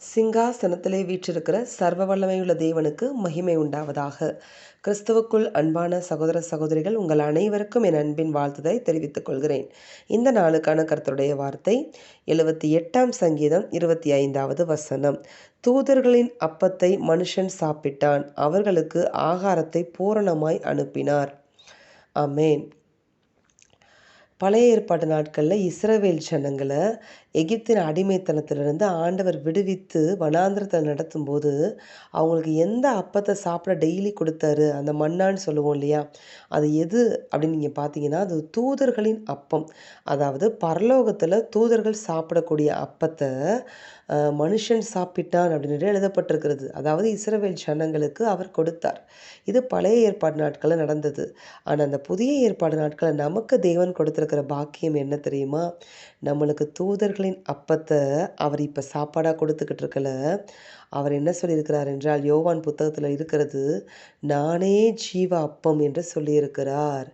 சிங்காசனத்திலே வீற்றிருக்கிற சர்வ வல்லமையுள்ள தேவனுக்கு மகிமை உண்டாவதாக. கிறிஸ்துவுக்குள் அன்பான சகோதர சகோதரிகள் உங்கள் அனைவருக்கும் என் அன்பின் வாழ்த்துதை தெரிவித்துக் கொள்கிறேன். இந்த நாளுக்கான கருத்துடைய வார்த்தை எழுபத்தி எட்டாம் சங்கீதம் இருபத்தி ஐந்தாவது வசனம். தூதர்களின் அப்பத்தை மனுஷன் சாப்பிட்டான் அவர்களுக்கு ஆகாரத்தை பூரணமாய் அனுப்பினார். அமேன் பழைய ஏற்பாட்டு நாட்களில் இஸ்ரவேல் ஜனங்களை எகிப்தின் அடிமைத்தனத்திலிருந்து ஆண்டவர் விடுவித்து வனாந்திரத்தை நடத்தும்போது அவங்களுக்கு எந்த அப்பத்தை சாப்பிட டெய்லி கொடுத்தாரு? அந்த மண்ணான்னு சொல்லுவோம் இல்லையா? அது எது அப்படின்னு நீங்கள் பார்த்தீங்கன்னா அது தூதர்களின் அப்பம். அதாவது பரலோகத்தில் தூதர்கள் சாப்பிடக்கூடிய அப்பத்தை மனுஷன் சாப்பிட்டான் அப்படின்னு எழுதப்பட்டிருக்கிறது. அதாவது இஸ்ரவேல் ஜனங்களுக்கு அவர் கொடுத்தார். இது பழைய ஏற்பாடு நாட்களில் நடந்தது. ஆனால் அந்த புதிய ஏற்பாடு நாட்களில் நமக்கு தேவன் கொடுத்துருக்கிற பாக்கியம் என்ன தெரியுமா? நம்மளுக்கு தூதர்கள் பிள்ளைகளின் அப்பத்தை அவர் இப்போ சாப்பாடாக கொடுத்துக்கிட்டு இருக்கல. அவர் என்ன சொல்லியிருக்கிறார் என்றால் யோவான் புத்தகத்தில் இருக்கிறது நானே ஜீவ அப்பம் என்று சொல்லியிருக்கிறார்.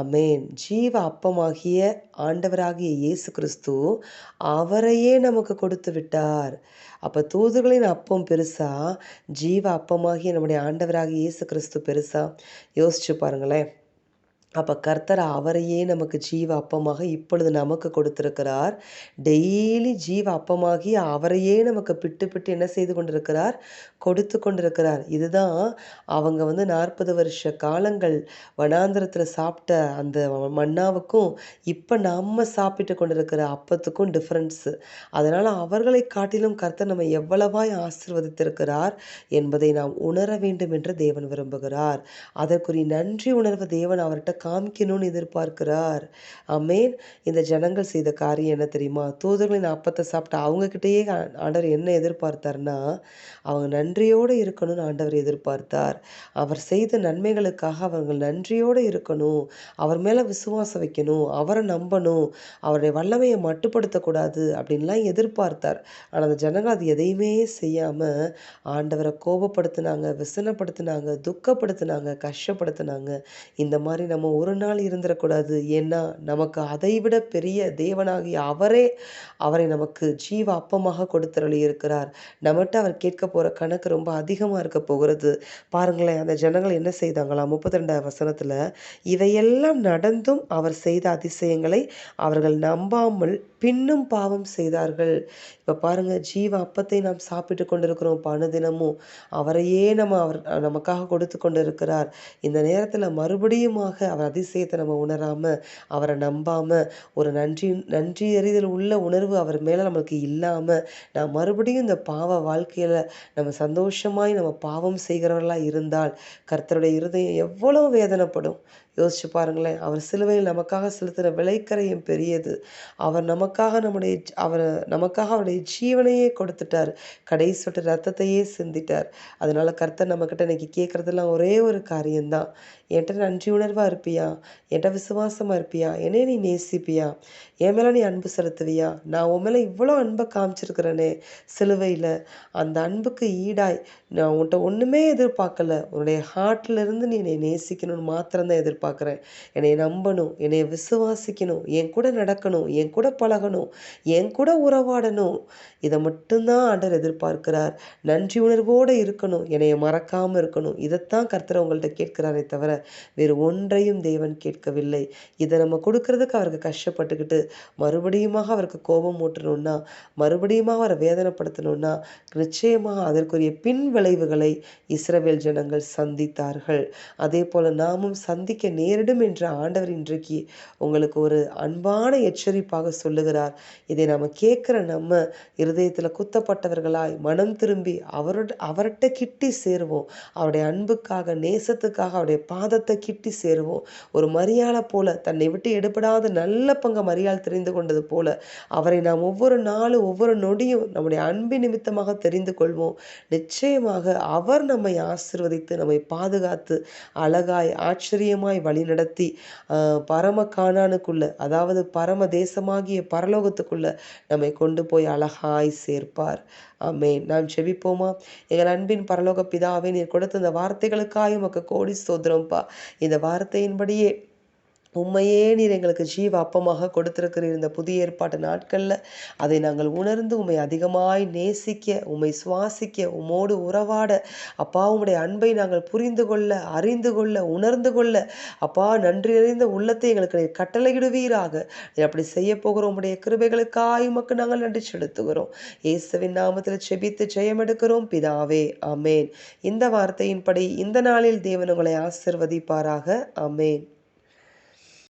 அமேன் ஜீவ அப்பமாகிய ஆண்டவராகிய இயேசு கிறிஸ்து அவரையே நமக்கு கொடுத்து விட்டார். அப்போ தூதுகளின் அப்பம் பெருசா? ஜீவ அப்பமாகிய நம்முடைய ஆண்டவராகிய இயேசு கிறிஸ்து பெருசா? யோசிச்சு பாருங்களேன். அப்போ கர்த்தர் அவரையே நமக்கு ஜீவ அப்பமாக இப்பொழுது நமக்கு கொடுத்திருக்கிறார். டெய்லி ஜீவ அப்பமாகி அவரையே நமக்கு பிட்டு பிட்டு என்ன செய்து கொண்டிருக்கிறார்? கொடுத்து கொண்டிருக்கிறார். இதுதான் அவங்க வந்து நாற்பது வருஷ காலங்கள் வனாந்திரத்தில் சாப்பிட்ட அந்த மன்னாவுக்கும் இப்போ நம்ம சாப்பிட்டு கொண்டிருக்கிற அப்பத்துக்கும் டிஃப்ரென்ஸு அதனால் அவர்களை காட்டிலும் கர்த்தர் நம்ம எவ்வளவாய் ஆசிர்வதித்திருக்கிறார் என்பதை நாம் உணர வேண்டும் என்று தேவன் விரும்புகிறார். அதற்குரிய நன்றி உணர்வு தேவன் அவர்கிட்ட காமிக்கணும்னு எதிர்பார்க்கிறார். அமேன் இந்த ஜனங்கள் செய்த காரியம் என்ன தெரியுமா? தூதர்களின் அப்பத்தை சாப்பிட்ட அவங்கக்கிட்டேயே ஆண்டவர் என்ன எதிர்பார்த்தார்னா அவங்க நன்றியோடு இருக்கணும்னு ஆண்டவர் எதிர்பார்த்தார். அவர் செய்த நன்மைகளுக்காக அவர்கள் நன்றியோடு இருக்கணும். அவர் மேலே விசுவாசம் வைக்கணும். அவரை நம்பணும். அவருடைய வல்லமையை மட்டுப்படுத்தக்கூடாது அப்படின்லாம் எதிர்பார்த்தார். ஆனால் அந்த ஜனங்கள் அது எதையுமே செய்யாமல் ஆண்டவரை கோபப்படுத்தினாங்க விசனப்படுத்தினாங்க துக்கப்படுத்தினாங்க கஷ்டப்படுத்தினாங்க. இந்த மாதிரி நம்ம ஒரு நாள் இருந்துடக்கூடாது ஏன்னா நமக்கு அதைவிட பெரிய தேவனாகிய அவரே அவரை நமக்கு ஜீவ அப்பமாக கொடுத்தருளி இருக்கிறார் நம்மகிட்ட அவர் கேட்க போகிற கணக்கு ரொம்ப அதிகமாக இருக்க போகிறது. பாருங்களேன் அந்த ஜனங்கள் என்ன செய்தாங்களா? முப்பத்தி ரெண்டாவது வசனத்தில் இவையெல்லாம் நடந்தும் அவர் செய்த அதிசயங்களை அவர்கள் நம்பாமல் பின்னும் பாவம் செய்தார்கள். இப்போ பாருங்கள் ஜீவ அப்பத்தை நாம் சாப்பிட்டு கொண்டிருக்கிறோம் பண தினமும் அவரையே நம்ம அவர் நமக்காக கொடுத்து கொண்டு இருக்கிறார் இந்த நேரத்தில் மறுபடியுமாக அவர் அதிசயத்தை நம்ம உணராமல் அவரை நம்பாமல் ஒரு நன்றி நன்றி அறிதல் உள்ள உணர்வு அவர் மேலே நம்மளுக்கு இல்லாமல் நான் மறுபடியும் இந்த பாவ வாழ்க்கையில் நம்ம சந்தோஷமாய் நம்ம பாவம் செய்கிறவர்களாக இருந்தால் கர்த்தருடைய இருதயம் எவ்வளோ வேதனைப்படும். யோசிச்சு பாருங்களேன் அவர் சிலுவையில் நமக்காக செலுத்தின விலைக்கரையும் பெரியது. அவர் நமக்காக நம்முடைய அவர் நமக்காக அவருடைய ஜீவனையே கொடுத்துட்டார். கடைசி சொட்டு ரத்தத்தையே சிந்திட்டார். அதனால் கர்த்தர் நம்மக்கிட்ட இன்னைக்கு கேட்குறதெல்லாம் ஒரே ஒரு காரியம்தான். என்கிட்ட நன்றி உணர்வாக இருப்பியா? என்கிட்ட விசுவாசமாக இருப்பியா? என்னை நீ நேசிப்பியா? என் மேலே நீ அன்பு செலுத்துவியா? நான் உன் மேலே இவ்வளோ அன்பை காமிச்சிருக்கிறேனே சிலுவையில். அந்த அன்புக்கு ஈடாய். நான் உன்கிட்ட ஒன்றுமே எதிர்பார்க்கல. உன்னுடைய ஹார்ட்லேருந்து நீ என்னை நேசிக்கணும்னு மாத்திரம்தான் எதிர்பார்க்குறேன். என்னை நம்பணும் என்னை விசுவாசிக்கணும் என் கூட நடக்கணும் என் கூட பழகணும் என் கூட உறவாடணும். இதை மட்டும்தான் ஆண்டர் எதிர்பார்க்கிறார். நன்றி உணர்வோடு இருக்கணும் என்னை மறக்காமல் இருக்கணும். இதைத்தான் கர்த்தர் உங்கள்கிட்ட கேட்கிறாரே தவிர வேறு ஒன்றையும் தேவன் கேட்கவில்லை. இதை நம்ம கொடுக்கறதுக்கு அவருக்கு கஷ்டப்பட்டுக்கிட்டு மறுபடியுமாக அவருக்கு கோபம் ஊட்டணும்னா மறுபடியுமாக அவரை வேதனைப்படுத்தணும்னா நிச்சயமாக அதற்குரிய பின் விளைவுகளை இஸ்ரவேல் ஜனங்கள் சந்தித்தார்கள். அதே போல் நாமும் சந்திக்க நேரிடும் என்ற ஆண்டவர் இன்றைக்கு உங்களுக்கு ஒரு அன்பான எச்சரிப்பாக சொல்லுகிறார். இதை நம்ம கேட்குற நம்ம இருதயத்தில் குத்தப்பட்டவர்களாய் மனம் திரும்பி அவரோட அவர்கிட்ட கிட்டி சேருவோம். அவருடைய அன்புக்காக நேசத்துக்காக அவருடைய பாதத்தை கிட்டி சேருவோம். ஒரு மரியாதை போல தன்னை விட்டு எடுபடாத நல்ல பங்க மரியாள் தெரிந்து கொண்டது போல அவரை நாம் ஒவ்வொரு நாளும் ஒவ்வொரு நொடியும் நம்முடைய அன்பின் நிமித்தமாக தெரிந்து கொள்வோம். நிச்சயமாக அவர் நம்மை ஆசிர்வதித்து நம்மை பாதுகாத்து அழகாய் ஆச்சரியமாய் வழிநடத்தி பரம காணானுக்குள்ள அதாவது பரம தேசமாகிய பரலோகத்துக்குள்ள நம்மை கொண்டு போய் அழகாய் சேர்ப்பார். ஆமேன். நாம் செவிப்போமா எங்கள் அன்பின் பரலோக பிதாவே நீர் கொடுத்த இந்த வார்த்தைகளுக்காக உமக்கு கோடி சோதரம்ப்பா இந்த வார்த்தையின் बढ़िए உண்மையே நீர் எங்களுக்கு ஜீவ அப்பமாக கொடுத்திருக்கிறீர் இந்த புதிய ஏற்பாட்டு நாட்களில் அதை நாங்கள் உணர்ந்து உண்மை அதிகமாய் நேசிக்க உண்மை சுவாசிக்க உம்மோடு உறவாட அப்பா உம்முடைய அன்பை நாங்கள் புரிந்து கொள்ள அறிந்து கொள்ள உணர்ந்து கொள்ள அப்பா நன்றி அறிந்த உள்ளத்தை எங்களுக்கு நீர் கட்டளையிடுவீராக. அப்படி செய்ய போகிறோம் உம்முடைய கிருபைகளுக்காய் உமக்கு நாங்கள் நன்றி செலுத்துகிறோம். இயேசுவின் நாமத்தில் செபித்து ஜெயம் எடுக்கிறோம் பிதாவே அமேன் இந்த வார்த்தையின்படி இந்த நாளில் தேவன் உங்களை ஆசிர்வதிப்பாராக. அமேன்